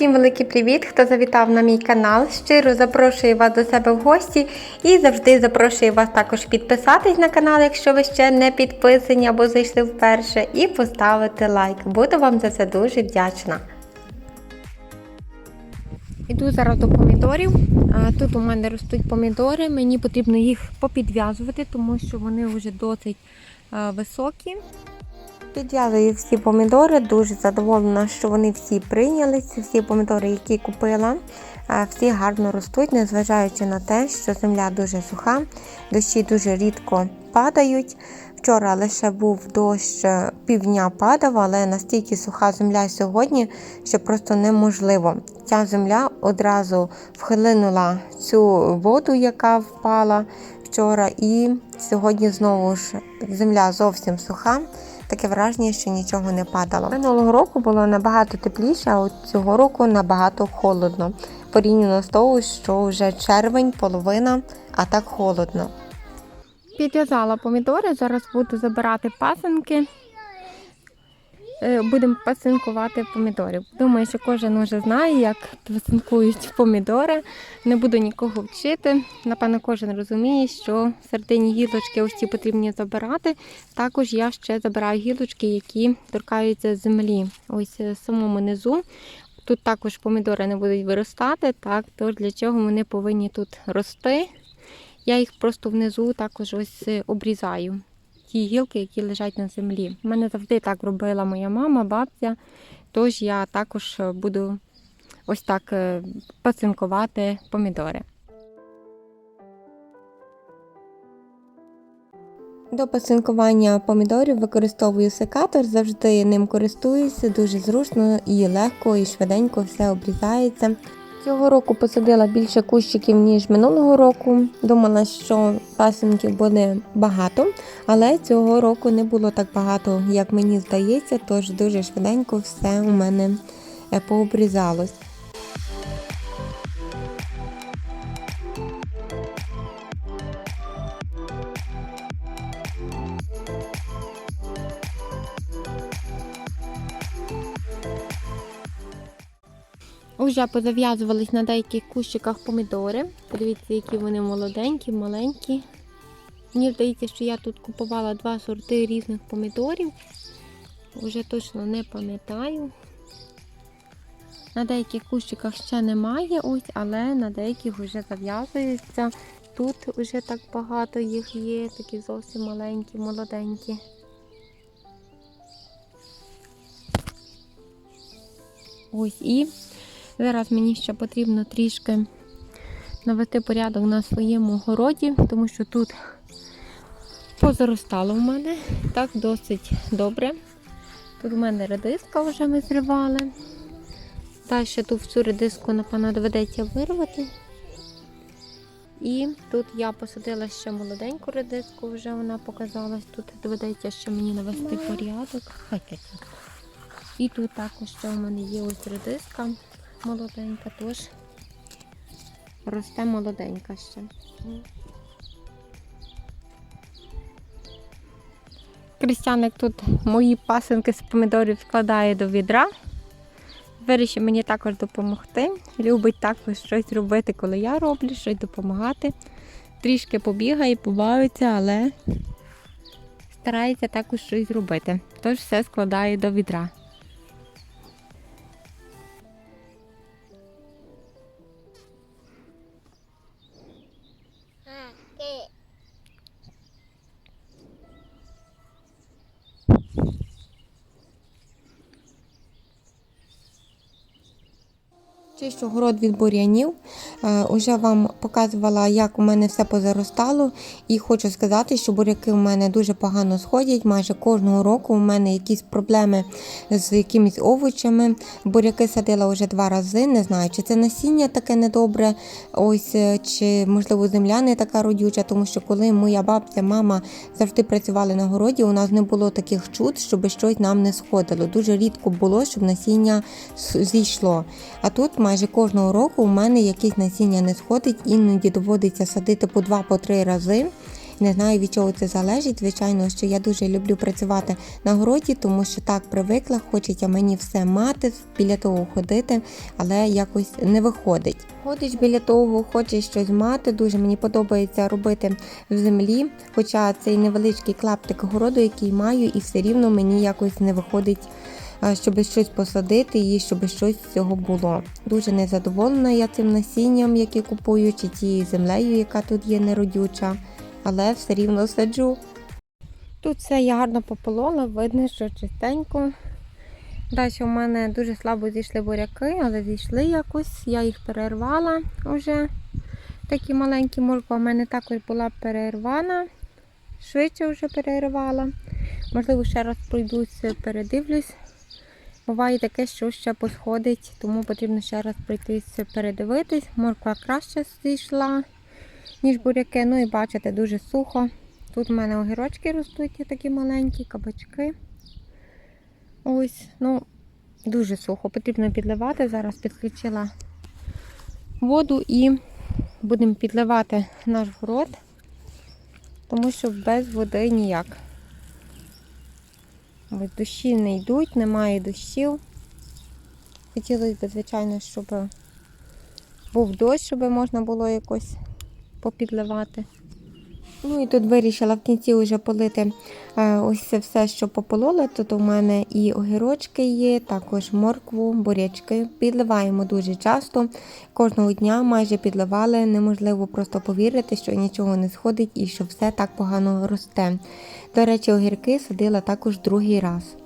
Усім великий привіт, хто завітав на мій канал. Щиро запрошую вас до себе в гості і завжди запрошую вас також підписатись на канал, якщо ви ще не підписані або зайшли вперше, і поставити лайк. Буду вам за це дуже вдячна. Іду зараз до помідорів. Тут у мене ростуть помідори. Мені потрібно їх попідв'язувати, тому що вони вже досить а, високі. Підв'язую всі помідори, дуже задоволена, що вони всі прийнялись. Всі помідори, які купила, всі гарно ростуть, незважаючи на те, що земля дуже суха, дощі дуже рідко падають. Вчора лише був дощ, е, півдня падав, але настільки суха земля сьогодні, що просто неможливо. Ця земля одразу вхилинула цю воду, яка впала вчора, і сьогодні знову ж земля зовсім суха. Таке враження, що нічого не падало. Минулого року було набагато тепліше, а от цього року набагато холодно. Порівняно з того, що вже червень, половина, а так холодно. Підв'язала помідори, зараз буду забирати пасинки. Е, Будемо пасинкувати помідорів. Думаю, що кожен вже знає, як пасинкують помідори. Не буду нікого вчити. Напевно, кожен розуміє, що середині гілочки ось ці потрібні забирати. Також я ще забираю гілочки, які торкаються землі. Ось е, самому низу. Тут також помідори не будуть виростати, так, тож для чого вони повинні тут рости. Я їх просто внизу також ось е, обрізаю. Ті гілки, які лежать на землі. У мене завжди так робила моя мама, бабця. Тож я також буду ось так е, пацинкувати помідори. До пасинкування помідорів використовую секатор, завжди ним користуюся, дуже зручно і легко, і швиденько все обрізається. Цього року посадила більше кущиків, ніж минулого року. Думала, що пасінків буде багато, але цього року не було так багато, як мені здається, тож дуже швиденько все у мене е, пообрізалось. Уже позав'язувались на деяких кущиках помідори. Подивіться, які вони молоденькі, маленькі. Мені здається, що я тут купувала два сорти різних помідорів. Уже точно не пам'ятаю. На деяких кущиках ще немає, ось, але на деяких вже зав'язуються. Тут вже так багато їх є, такі зовсім маленькі, молоденькі. Ось і Зараз мені ще потрібно трішки навести порядок на своєму городі, тому що тут позаростало в мене так досить добре. Тут у мене редиска вже ми зривали. Далі тут всю редиску, напевно, доведеться вирвати. І тут я посадила ще молоденьку редиску, вже вона показалась. Тут доведеться ще мені навести порядок. І тут також ще у мене є ось редиска молоденька, тож росте молоденька ще. Крістяник тут мої пасинки з помідорів складає до відра. Вирішив мені також допомогти. Любить також щось робити, коли я роблю, щось допомагати. Трішки побігає, побавиться, але старається також щось зробити. Тож все складає до відра. Чищу город від бур'янів. Е, Уже вам показувала, як у мене все позаростало. І хочу сказати, що буряки у мене дуже погано сходять. Майже кожного року у мене якісь проблеми з якимись овочами. Буряки садила вже два рази. Не знаю, чи це насіння таке недобре, ось е, чи можливо земля не така родюча, тому що коли моя бабця, мама завжди працювали на городі, у нас не було таких чуд, щоб щось нам не сходило. Дуже рідко було, щоб насіння зійшло. А тут майже кожного року у мене якесь насіння не сходить, іноді доводиться садити по два, по три рази. Не знаю, від чого це залежить. Звичайно, що я дуже люблю працювати на городі, тому що так привикла, хочеться мені все мати, біля того ходити, але якось не виходить. Ходиш біля того, хочеш щось мати. Дуже мені подобається робити в землі. Хоча цей невеличкий клаптик городу, який маю, і все рівно мені якось не виходить. А, Щоб щось посадити і щоб щось з цього було. Дуже незадоволена я цим насінням, яке купую, чи тією землею, яка тут є неродюча, але все рівно саджу. Тут все я гарно пополола, видно, що чистенько. Далі у мене дуже слабо зійшли буряки, але зійшли якось. Я їх перервала вже. Такі маленькі морква в мене також була перервана. Швидше вже перервала. Можливо, ще раз пройдусь, передивлюсь. Буває таке, що ще посходить, тому потрібно ще раз пройтись передивитись. Морква краще зійшла, ніж буряки. Ну і бачите, дуже сухо. Тут у мене огірочки ростуть такі маленькі, кабачки. Ось, ну, дуже сухо. Потрібно підливати. Зараз підключила воду і будемо підливати наш город, тому що без води ніяк. Ось дощі не йдуть, немає дощів. Хотілося б, звичайно, щоб був дощ, щоб можна було якось попідливати. Ну і тут вирішила в кінці вже полити е, ось це все, що пополола. Тут у мене і огірочки є, також моркву, бурячки. Підливаємо дуже часто. Кожного дня майже підливали. Неможливо просто повірити, що нічого не сходить і що все так погано росте. До речі, огірки садила також другий раз.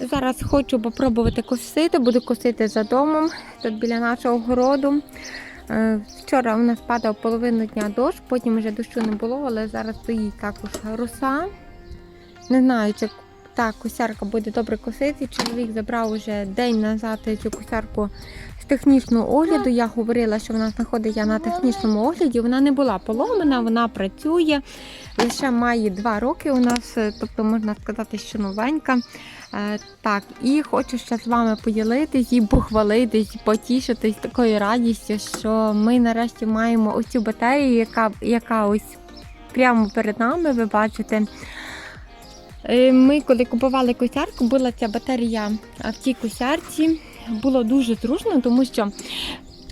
Зараз хочу попробувати косити, буду косити за домом, тут біля нашого городу. Е, Вчора у нас падав половину дня дощ, потім вже дощу не було, але зараз стоїть також роса. Не знаю, чи та косярка буде добре косити. Чоловік забрав уже день назад цю косярку технічного огляду. Я говорила, що вона знаходиться на технічному огляді. Вона не була поломана, вона працює. Лише має два роки у нас, е, тобто можна сказати, що новенька. Е, Так, і хочу ще з вами поділитись і похвалитись, потішитись такою радістю, що ми нарешті маємо ось цю батарею, яка, яка ось прямо перед нами, ви бачите. Е, Ми, коли купували косярку, була ця батарея в цій косярці. Було дуже зручно, тому що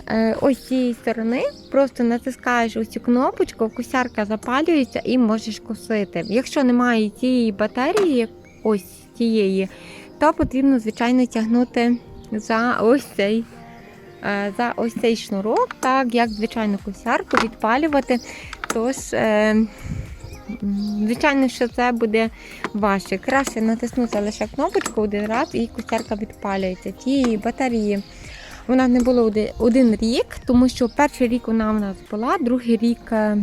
е, ось з цієї сторони просто натискаєш ось цю кнопочку, косярка запалюється і можеш косити. Якщо немає цієї батареї, ось цієї, то потрібно, звичайно, тягнути за ось цей. е, За ось цей шнурок, так як звичайну косярку відпалювати. Тож, е, звичайно, що це буде важче. Краще натиснути лише кнопочку один раз і косярка відпалюється. Тієї батареї вона не було один, рік, тому що перший рік вона в нас була, другий рік. е,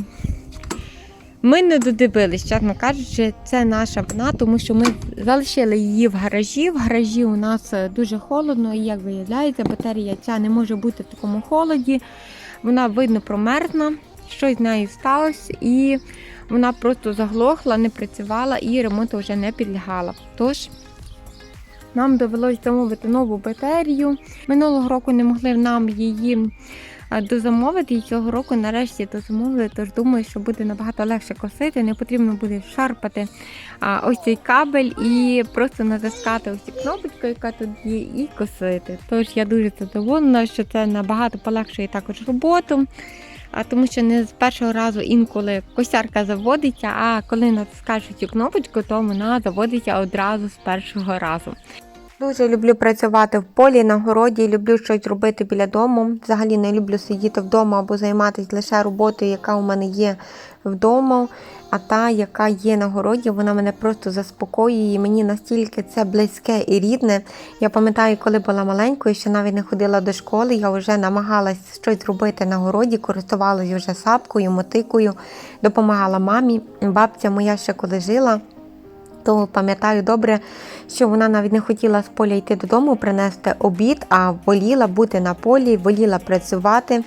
ми не додивились, чесно кажучи, це наша вина, тому що ми залишили її в гаражі. В гаражі у нас е, дуже холодно, і як виявляється, батарея ця не може бути в такому холоді. Вона видно промерзла, щось з нею сталося, і вона просто заглохла, не працювала і ремонту вже не підлягала. Тож нам довелося замовити нову батарею. Минулого року не могли нам її дозамовити, і цього року нарешті дозамовили, тож думаю, що буде набагато легше косити. Не потрібно буде шарпати ось цей кабель і просто натискати ось цю кнопочку, яка тут є, і косити. Тож я дуже задоволена, що це набагато полегшує також роботу. А тому що не з першого разу інколи косярка заводиться, а коли натискаєш цю кнопочку, то вона заводиться одразу з першого разу. Дуже люблю працювати в полі, на городі, люблю щось робити біля дому. Взагалі не люблю сидіти вдома або займатися лише роботою, яка у мене є вдома. А та, яка є на городі, вона мене просто заспокоює. І мені настільки це близьке і рідне. Я пам'ятаю, коли була маленькою, що навіть не ходила до школи, я вже намагалась щось робити на городі, користувалася вже сапкою, мотикою, допомагала мамі. Бабця моя ще коли жила. То пам'ятаю добре, що вона навіть не хотіла з поля йти додому, принести обід, а воліла бути на полі, воліла працювати.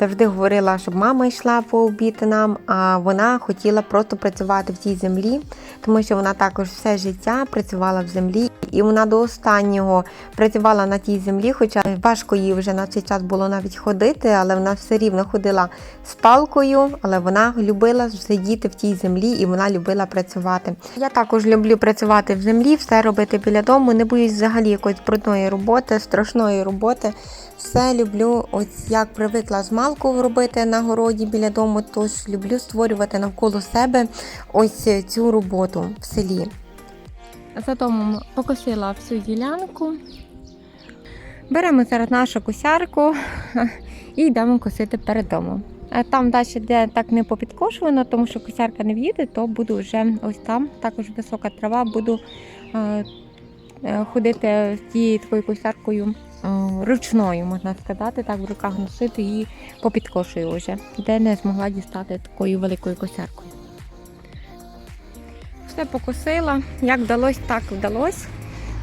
Завжди говорила, щоб мама йшла по обід нам, а вона хотіла просто працювати в тій землі, тому що вона також все життя працювала в землі і вона до останнього працювала на тій землі, хоча важко їй вже на цей час було навіть ходити, але вона все рівно ходила з палкою, але вона любила сидіти в тій землі і вона любила працювати. Я також люблю працювати в землі, все робити біля дому. Не боюсь взагалі якоїсь брудної роботи, страшної роботи. Все люблю, ось як привикла з малку робити на городі біля дому, тож люблю створювати навколо себе ось цю роботу в селі. За домом покосила всю ділянку. Беремо зараз нашу косярку і йдемо косити перед домом. А Там далі, де так не попідкошувано, тому що косярка не в'їде, то буду вже ось там, також висока трава, буду е, е, ходити з тією такою косяркою е, ручною, можна сказати, так в руках носити і попідкошую вже, де не змогла дістати такою великою косяркою. Все покосила. Як вдалося, так вдалося.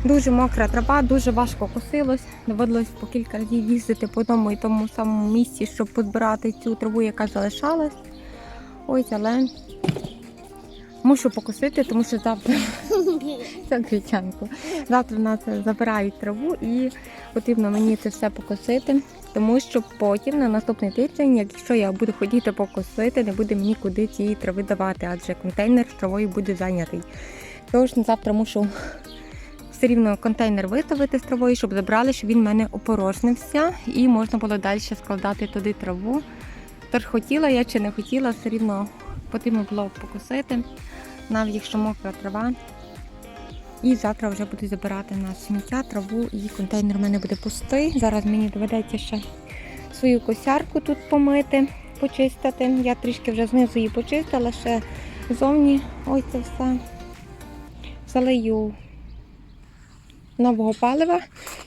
Дуже мокра трава, дуже важко косилось. Доводилось по кілька разів їздити по одному і тому самому місці, щоб позбирати цю траву, яка залишалась. Ось, але мушу покосити, тому що завтра це гречанку. Завтра в нас забирають траву і потрібно мені це все покосити, тому що потім на наступний тиждень, якщо я буду хотіти покосити, не буде мені куди цієї трави давати, адже контейнер з травою буде зайнятий. Тож завтра мушу все рівно контейнер виставити з травою, щоб забрали, щоб він в мене опорожнився і можна було далі складати туди траву. Тож хотіла я чи не хотіла, все рівно потрібно було покосити, навіть якщо мокра трава. І завтра вже буду забирати на сміття траву і контейнер в мене буде пустий. Зараз мені доведеться ще свою косярку тут помити, почистити. Я трішки вже знизу її почистила, ще зовні ось це все залию нового палива,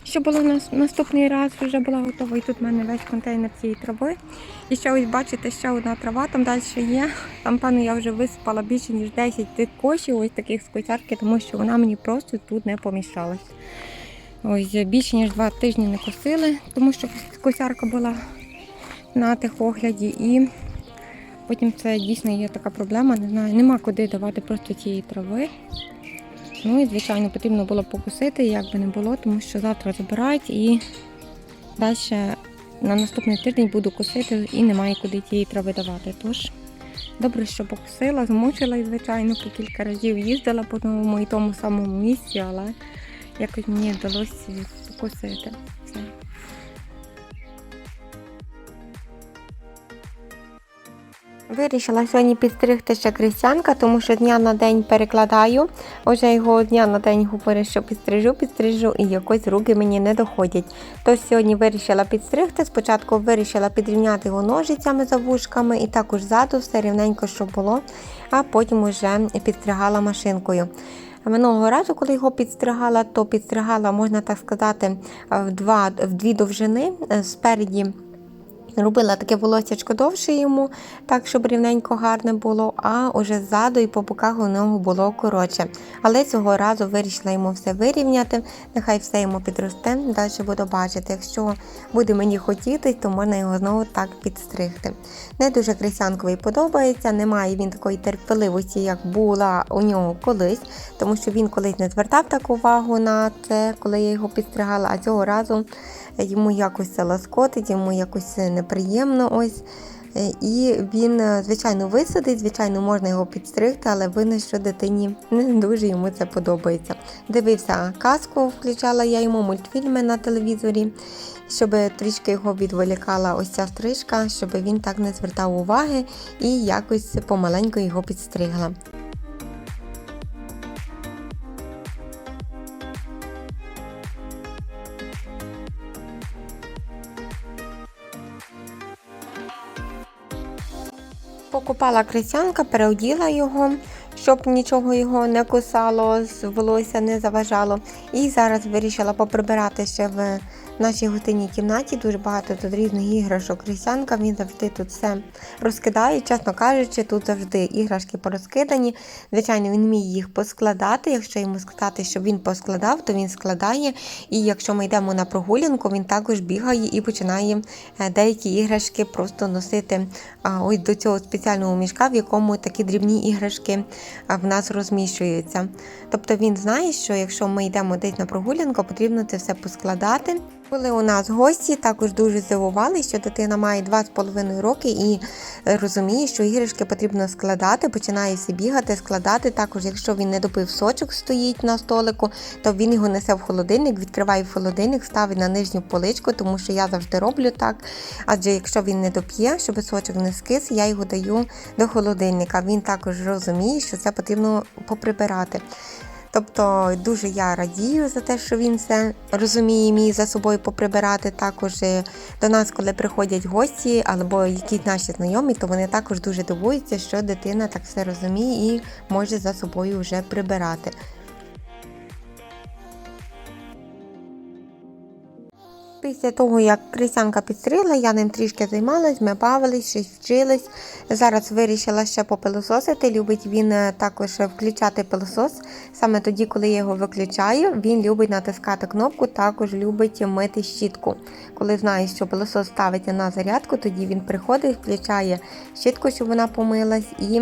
що було на наступний раз, вже була готова. І тут в мене весь контейнер цієї трави. І ще ось бачите, ще одна трава там далі є. Там, певно, я вже висипала більше ніж 10 тих кошів, ось таких з косярки, тому що вона мені просто тут не поміщалась. Ось більше ніж два тижні не косили, тому що косярка була на техогляді. І потім це дійсно є така проблема. Не знаю, нема куди давати просто цієї трави. Ну і, звичайно, потрібно було покусити, як би не було, тому що завтра забирають і далі на наступний тиждень буду косити і немає куди тієї трави давати. Тож добре, що покусила, змучила, звичайно, по кілька разів їздила по новому і тому самому місці, але якось мені вдалося покусити. Вирішила сьогодні підстригти ще крістянка, тому що дня на день перекладаю. Вже його дня на день говорю, що підстрижу, підстрижу, і якось руки мені не доходять. Тож сьогодні вирішила підстригти. Спочатку вирішила підрівняти його ножицями за вушками і також ззаду все рівненько, що було, а потім вже підстригала машинкою. Минулого разу, коли його підстригала, то підстригала, можна так сказати, в, два, в дві довжини спереді. Робила таке волоссячко довше йому, так, щоб рівненько гарне було, а уже ззаду і по боках у нього було коротше. Але цього разу вирішила йому все вирівняти, нехай все йому підросте, далі буду бачити. Якщо буде мені хотіти, то можна його знову так підстригти. Не дуже крисянковий подобається, немає він такої терпеливості, як була у нього колись, тому що він колись не звертав таку увагу на це, коли я його підстригала, а цього разу йому якось це ласкотить, йому якось неприємно ось. І він, звичайно, висадить, звичайно, можна його підстригти, але видно, що дитині не дуже йому це подобається. Дивився казку, включала я йому мультфільми на телевізорі, щоб трішки його відволікала ось ця стрижка, щоб він так не звертав уваги і якось помаленьку його підстригла. Покупала крисянка, переоділа його, щоб нічого його не кусало, волосся не заважало. І зараз вирішила поприбирати ще в в нашій гостинній кімнаті дуже багато тут різних іграшок. Крістянка він завжди тут все розкидає. Чесно кажучи, тут завжди іграшки порозкидані. Звичайно, він вміє їх поскладати. Якщо йому сказати, щоб він поскладав, то він складає. І якщо ми йдемо на прогулянку, він також бігає і починає е, деякі іграшки просто носити ось до цього спеціального мішка, в якому такі дрібні іграшки в нас розміщуються. Тобто він знає, що якщо ми йдемо десь на прогулянку, потрібно це все поскладати. Коли у нас гості, також дуже здивували, що дитина має 2,5 роки і е, розуміє, що іграшки потрібно складати, починає всі бігати, складати. Також, якщо він не допив сочок, стоїть на столику, то він його несе в холодильник, відкриває в холодильник, ставить на нижню поличку, тому що я завжди роблю так. Адже якщо він не доп'є, щоб сочок не скис, я його даю до холодильника. Він також розуміє, що це потрібно поприбирати. Тобто дуже я радію за те, що він все розуміє, мій за собою поприбирати. Також е, до нас, коли приходять гості або якісь наші знайомі, то вони також дуже дивуються, що дитина так все розуміє і може за собою вже прибирати. Після того, як Крисянка підстригла, я ним трішки займалась, ми бавились, щось вчились. Зараз вирішила ще попилососити. Любить він е, також включати пилосос. Саме тоді, коли я його виключаю, він любить натискати кнопку, також любить мити щітку. Коли знає, що пилосос ставиться на зарядку, тоді він приходить, включає щітку, щоб вона помилась, і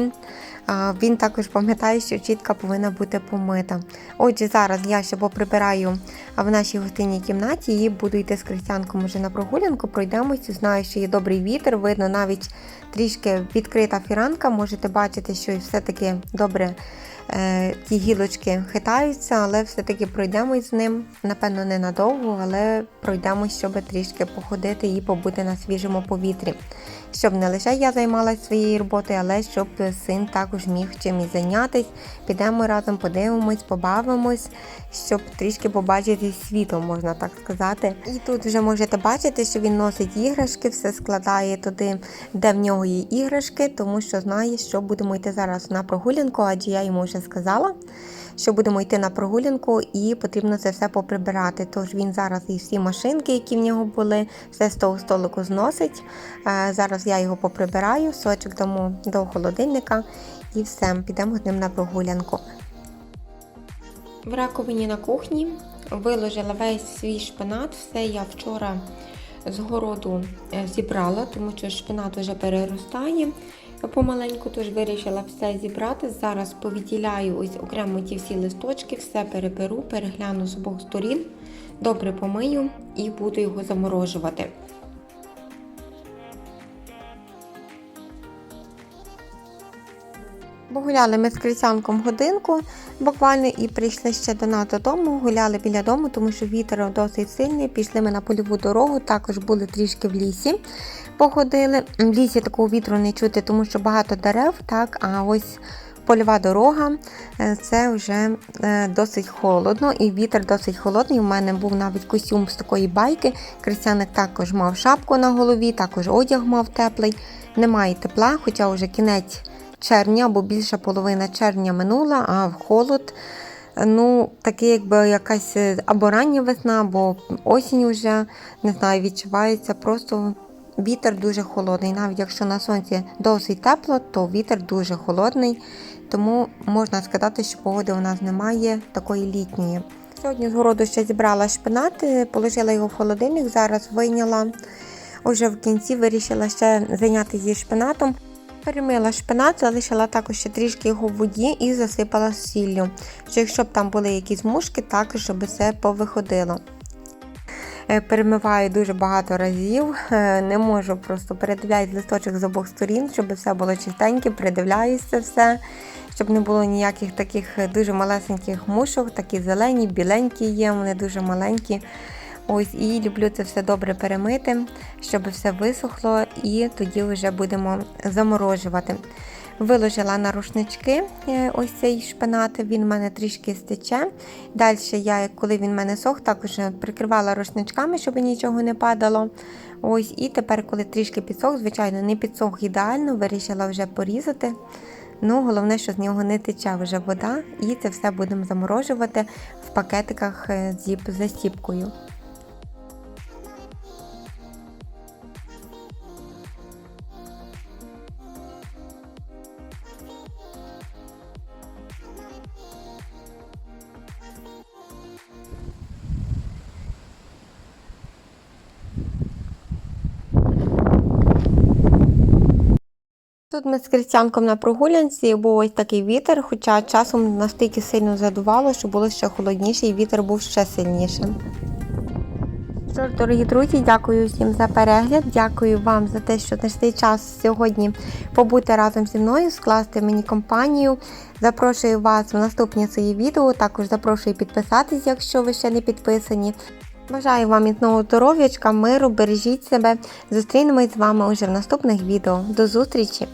він також пам'ятає, що щітка повинна бути помита. Отже, зараз я ще поприбираю в нашій гостинній кімнаті і буду йти з Крістянком уже на прогулянку, пройдемося. Знаю, що є добрий вітер, видно навіть трішки відкрита фіранка. Можете бачити, що все-таки добре е, ті гілочки хитаються, але все-таки пройдемось з ним. Напевно, не надовго, але пройдемось, щоб трішки походити і побути на свіжому повітрі. Щоб не лише я займалася своєю роботою, але щоб син також міг чимось зайнятися. Підемо разом, подивимось, побавимось, щоб трішки побачити світло, можна так сказати. І тут вже можете бачити, що він носить іграшки, все складає туди, де в нього є іграшки, тому що знає, що будемо йти зараз на прогулянку, адже я йому вже сказала. Що будемо йти на прогулянку і потрібно це все поприбирати. Тож він зараз і всі машинки, які в нього були, все з того столику зносить. Е, Зараз я його поприбираю, сочок дамо до холодильника і все, підемо з ним на прогулянку. В раковині на кухні виложила весь свій шпинат. Все я вчора з городу е, зібрала, тому що шпинат вже переростає помаленьку, тож вирішила все зібрати. Зараз повідділяю ось окремо ті всі листочки, все переберу, перегляну з обох сторін, добре помию і буду його заморожувати. Погуляли ми з крисянком годинку буквально і прийшли ще до нас додому. Гуляли біля дому, тому що вітер досить сильний. Пішли ми на польову дорогу, також були трішки в лісі. Походили. В лісі такого вітру не чути, тому що багато дерев, так, а ось польова дорога е, це вже е, досить холодно, і вітер досить холодний. У мене був навіть костюм з такої байки. Крисяник також мав шапку на голові, також одяг мав теплий. Немає тепла, хоча вже кінець червня, або більша половина червня минула, а в холод. Ну, такий, якби якась е, або рання весна, або осінь вже не знаю, відчувається. Просто вітер дуже холодний. Навіть якщо на сонці досить тепло, то вітер дуже холодний. Тому можна сказати, що погоди у нас немає такої літньої. Сьогодні з городу ще зібрала шпинат, е, положила його в холодильник, зараз вийняла. Уже в кінці вирішила ще зайнятися зі шпинатом. Перемила шпинат, залишила також ще трішки його в воді і засипала сіллю. Що якщо б там були якісь мушки, також щоб все повиходило. Е, Перемиваю дуже багато разів, е, не можу просто передивляюсь листочок з обох сторін, щоб все було чистеньке, передивляюся все, щоб не було ніяких таких дуже малесеньких мушок, такі зелені, біленькі є, вони дуже маленькі. Ось і люблю це все добре перемити, щоб все висохло, і тоді вже будемо заморожувати. Виложила на рушнички е, ось цей шпинат, він в мене трішки стече. Далі я, коли він в мене сох, також прикривала рушничками, щоб нічого не падало. Ось, І тепер, коли трішки підсох, звичайно, не підсох ідеально, вирішила вже порізати. Ну, головне, що з нього не тече вже вода, і це все будемо заморожувати в пакетиках з застіпкою. Тут ми з Крістянком на прогулянці був ось такий вітер, хоча часом настільки сильно задувало, що було ще холодніше і вітер був ще сильнішим. Що ж, дорогі друзі, дякую всім за перегляд. Дякую вам за те, що знайшли час сьогодні побути разом зі мною, скласти мені компанію. Запрошую вас в наступні свої відео. Також запрошую підписатись, якщо ви ще не підписані. Бажаю вам міцного здоров'ячка, миру, бережіть себе. Зустрінемось з вами уже в наступних відео. До зустрічі!